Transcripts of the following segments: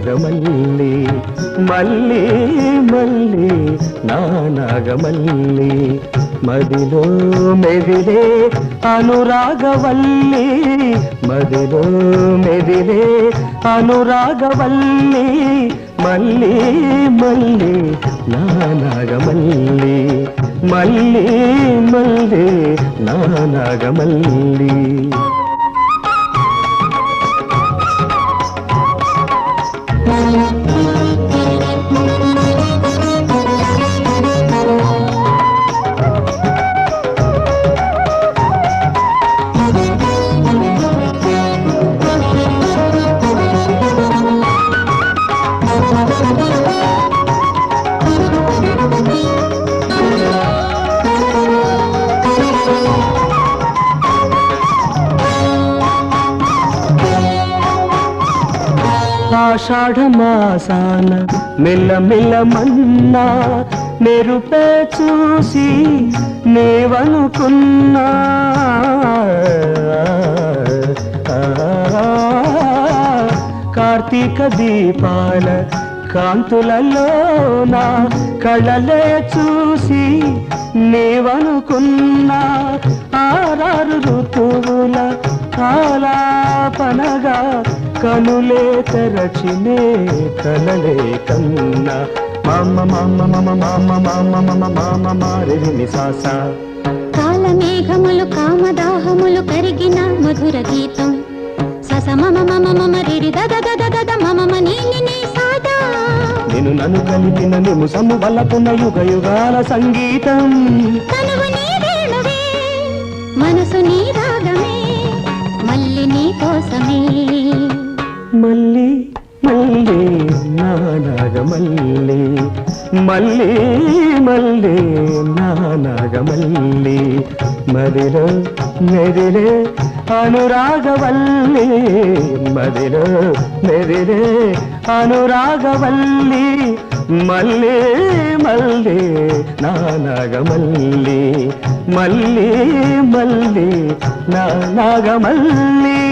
నాగమల్లి మల్లి మల్లి నా నాగమల్లి. మదిలో మెదిలే అనురాగవల్లి మదిలో మెదిలే అనురాగవల్లి మల్లి మల్లి నా నాగమల్లి. మల్లి మల్లి నా నాగమల్లి. ఆషాఢమాసాన మెల్ల మెల్ల మన్నా మెరుపే చూసి నేవనుకున్నా. కార్తీక దీపాల కాంతులలోనా కళలే చూసి నేవనుకున్నా. ఆరారు ఋతువుల కాలాపనగా కనులే తెరచినే కలలే కన్నా మామ మామ మమ మామ మామ మమ మామ మారిని సాస కాలమేఘములు కామదాహములు కరిగిన మధుర గీతం సస మమ మమ మమ రిరి దద దద దద మమ నీ నీ సాదా నేను నన్ను కలిపిన నిముసము వల్లకున్న యుగ యుగాల సంగీతం తనువు నీ వేణువే మనసు నీ రాగమే మల్లి నీ కోసమే మళ్ళీ మళ్ళీ నానాగ మళ్ళీ మళ్ళీ మళ్ళీ నానాగ మళ్ళీ మదిలో మెదిరే అనురాగవల్లి మదిలో మెదిరే అనురాగవల్లి మళ్ళీ మళ్ళీ నానాగ మళ్ళీ మళ్ళీ మళ్ళీ నానాగ మళ్ళీ.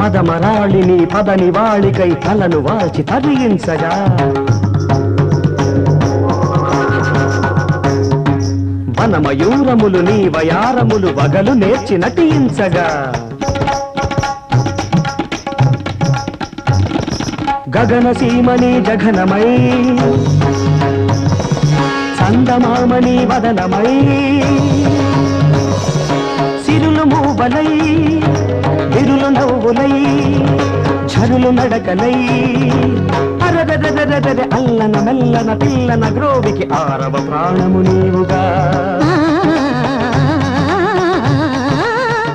మదమరాళిని పదని వాళికై తలను వాల్చి తరించగా వనమయూరములు నీ వయారములు వగలు నేర్చి నటించగా. గగన సీమని జఘనమై చందమామని వదనమై సిరులు మూవలై విరులు నవ్వులై ఝరులు నడకలై. అరదరదరదర అల్లన మెల్లన పిల్లన గ్రోవికి ఆరవ ప్రాణము నీవుగా. ఆ,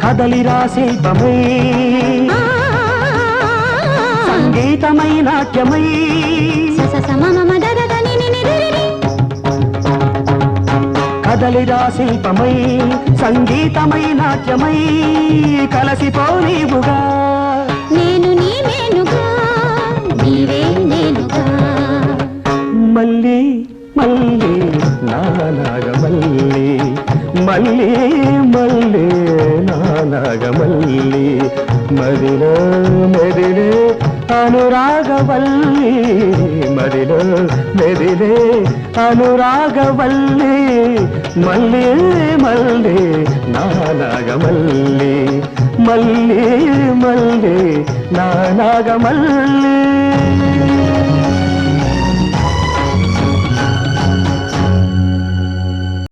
కదలిరా శిల్పమై సంగీతమై నాట్యమై కదలిరా శిల్పమై సంగీతమై నాట్యమై కలసిపో నీవుగా. నేను నీ నీవే నేనుగా మళ్ళీ మళ్ళీ నానాగమల్లి మళ్ళీ మళ్ళీ నానాగమల్లి మదిలో మెదిలే అనురాగవల్లి మదిలో మెదిలే అనురాగవల్లి మళ్ళీ మళ్ళీ నానాగమల్లి మళ్ళీ మళ్ళీ నానాగమల్లి.